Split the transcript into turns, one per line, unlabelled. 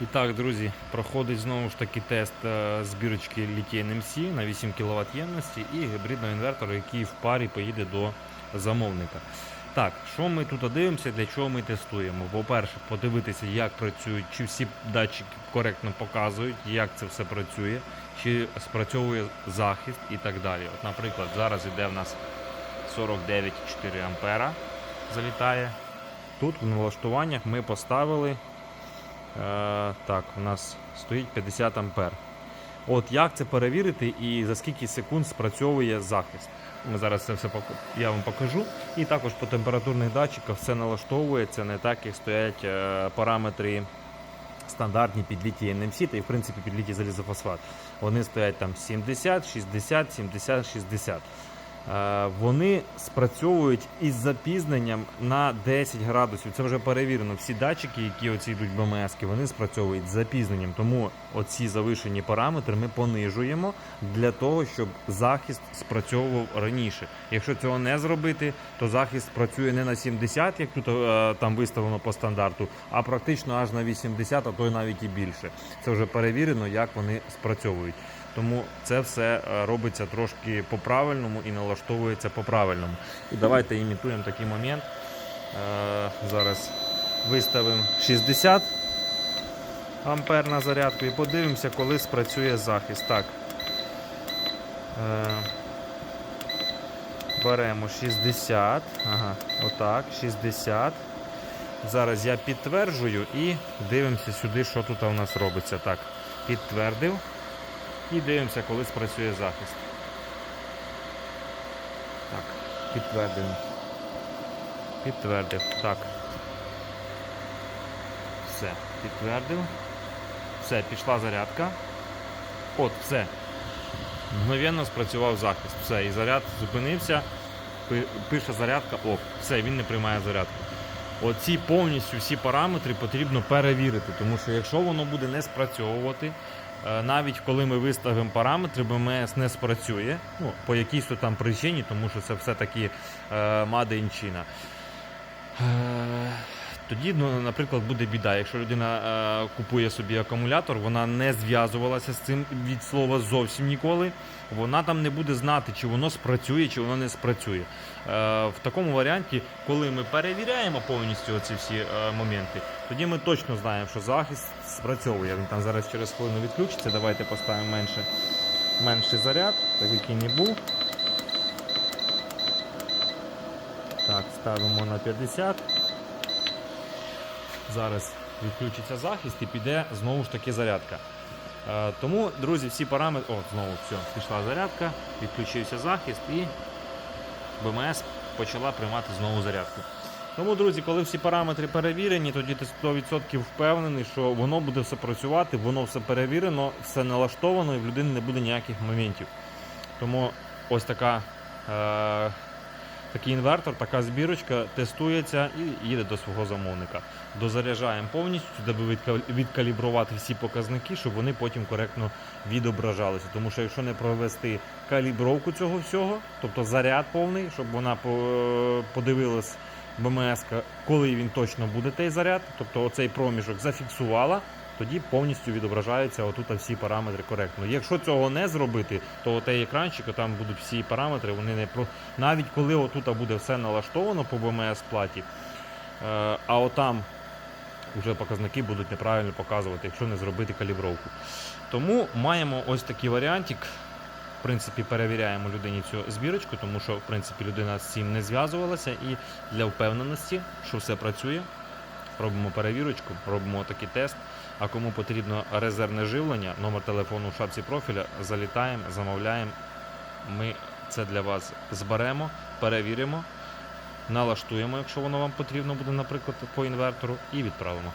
І так, друзі, проходить знову ж таки тест е, збірочки Lithium NMC на 8 кВт ємності і гібридного інвертора, який в парі поїде до замовника. Так, що ми тут дивимося, для чого ми тестуємо? По-перше, подивитися, як працюють, чи всі датчики коректно показують, як це все працює, чи спрацьовує захист і так далі. От, наприклад, зараз іде в нас 49,4 ампера залітає. Тут в налаштуваннях ми поставили. Е, так, у нас стоїть 50 ампер. От як це перевірити і за скільки секунд спрацьовує захист? Зараз це все я вам покажу. І також по температурних датчиках все налаштовується не так, як стоять е, параметри стандартні під літій NMC та і в принципі під літій залізофосфат. Вони стоять там 70, 60, 70, 60. Е, Вони спрацьовують із запізненням на 10 градусів. Це вже перевірено. Всі датчики, які оці йдуть БМС, вони спрацьовують з запізненням. Тому оці завишені параметри ми понижуємо для того, щоб захист спрацьовував раніше. Якщо цього не зробити, то захист працює не на 70, як тут е, там виставлено по стандарту, а практично аж на 80, а то й навіть і більше. Це вже перевірено, як вони спрацьовують. Тому це все е, робиться трошки по-правильному і налаштовується по-правильному. І давайте імітуємо такий момент. Е, Зараз виставимо 60 ампер на зарядку і подивимося, коли спрацює захист. Так. Е, Беремо 60. Ага, отак, 60. Зараз я підтверджую і дивимося сюди, що тут у нас робиться. Так, підтвердив. І дивимося, коли спрацює захист. Так, підтвердимо. Підтвердив. Так. Все, підтвердив. Все, пішла зарядка. От, все. Мгновенно спрацював захист. Все, і заряд зупинився. Пише зарядка, о, все, він не приймає зарядку. Оці повністю всі параметри потрібно перевірити, тому що якщо воно буде не спрацьовувати, навіть коли ми виставимо параметри, БМС не спрацює, ну, по якійсь там причині, тому що це все-таки е, Тоді, ну, наприклад, буде біда. Якщо людина е, купує собі акумулятор, вона не зв'язувалася з цим від слова зовсім ніколи. Вона там не буде знати, чи воно спрацює, чи воно не спрацює. Е, в такому варіанті, коли ми перевіряємо повністю ці всі е, моменти, тоді ми точно знаємо, що захист спрацьовує. Він там зараз через хвилину відключиться. Давайте поставимо менше, менший заряд, так як і не був. Так, ставимо на 50. Зараз відключиться захист і піде знову ж таки зарядка. Е, Тому, друзі, всі параметри. О, знову все, пішла зарядка, відключився захист і БМС почала приймати знову зарядку. Тому, друзі, коли всі параметри перевірені, тоді ти 100% впевнений, що воно буде все працювати, воно все перевірено, все налаштовано і в людини не буде ніяких моментів. Тому ось така. Е- Такий інвертор, така збірочка тестується і їде до свого замовника. Дозаряджаємо повністю, аби відкалібрувати всі показники, щоб вони потім коректно відображалися. Тому що якщо не провести калібровку цього всього, тобто заряд повний, щоб вона подивилась БМС, коли він точно буде той заряд, тобто оцей проміжок зафіксувала, тоді повністю відображаються отут всі параметри коректно. Якщо цього не зробити, то отей екранчик, там будуть всі параметри, вони не про навіть коли отут буде все налаштовано по БМС платі, е, а отам вже показники будуть неправильно показувати, якщо не зробити калібровку. Тому маємо ось такий варіантик. В принципі, перевіряємо людині цю збірочку, тому що в принципі людина з цим не зв'язувалася, і для впевненості, що все працює, робимо перевірочку, робимо такий тест. А кому потрібно резервне живлення, номер телефону в шапці профіля, залітаємо, замовляємо. Ми це для вас зберемо, перевіримо, налаштуємо, якщо воно вам потрібно буде, наприклад, по інвертору, і відправимо.